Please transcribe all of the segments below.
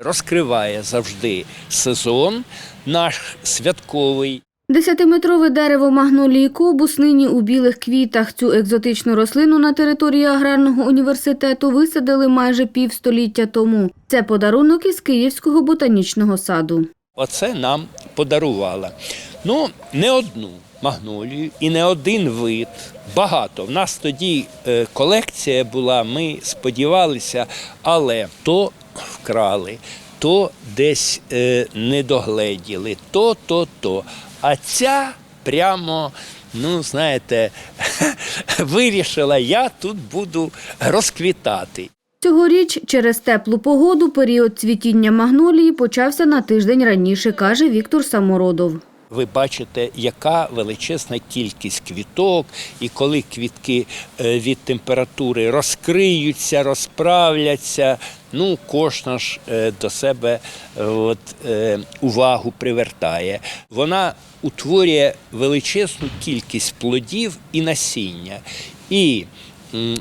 Розкриває завжди сезон наш святковий. Десятиметрове дерево магнолії кобус нині у білих квітах. Цю екзотичну рослину на території аграрного університету висадили майже півстоліття тому. Це подарунок із Київського ботанічного саду. Оце нам подарувала. Ну, не одну магнолію і не один вид. Багато. В нас тоді е, колекція була, ми сподівалися, але то вкрали, то десь е, не догледіли, то, то, то. А ця прямо, ну, знаєте, вирішила, я тут буду розквітати. Цьогоріч через теплу погоду період цвітіння магнолії почався на тиждень раніше, каже Віктор Самородов. Ви бачите, яка величезна кількість квіток, і коли квітки е, від температури розкриються, розправляться, ну кожна ж е, до себе е, от, увагу привертає. Вона утворює величезну кількість плодів і насіння. І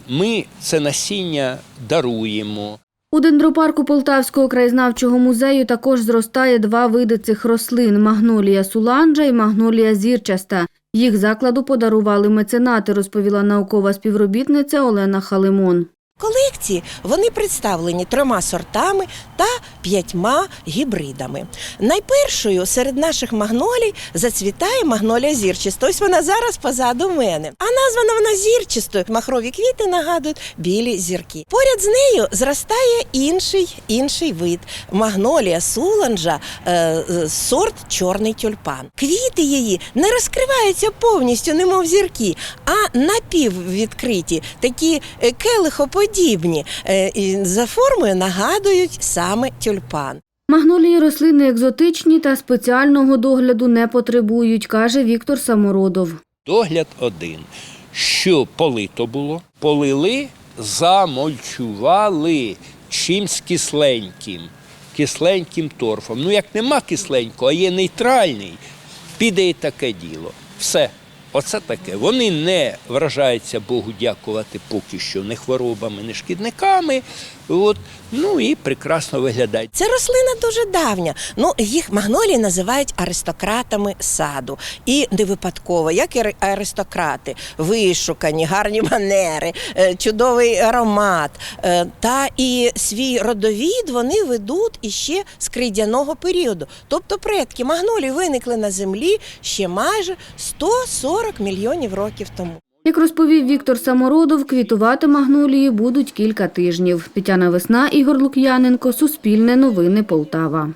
ми це насіння даруємо. У дендропарку Полтавського краєзнавчого музею також зростає два види цих рослин – магнолія суланджа і магнолія зірчаста. Їх закладу подарували меценати, розповіла наукова співробітниця Олена Халимон. Колекції вони представлені трьома сортами та п'ятьма гібридами. Найпершою серед наших магнолій зацвітає магнолія зірчиста. Ось вона зараз позаду мене. А названа вона зірчистою. Махрові квіти нагадують білі зірки. Поряд з нею зростає інший, інший вид магнолія суланджа, е, е, сорт чорний тюльпан. Квіти її не розкриваються повністю, немов зірки, а напіввідкриті, такі е, келихоподібні. Е, і За формою нагадують саме тюльпан. Магнолії рослини екзотичні та спеціального догляду не потребують, каже Віктор Самородов. Догляд один. Що полито було? Полили, замульчували чимсь кисленьким, кисленьким торфом. Ну, як нема кисленького, а є нейтральний, піде і таке діло. Все. Оце таке. Вони не вражаються Богу дякувати поки що не хворобами, не шкідниками. От. Ну і прекрасно виглядають. Це рослина дуже давня. Ну, їх магнолії називають аристократами саду. І не випадково, як і аристократи, вишукані, гарні манери, е, чудовий аромат. Е, Та і свій родовід вони ведуть іще з крейдяного періоду. Тобто предки магнолії виникли на землі ще майже 140 мільйонів років тому. Як розповів Віктор Самородов, квітувати магнолії будуть кілька тижнів. Тетяна Весна, Ігор Лук'яненко, Суспільне новини Полтава.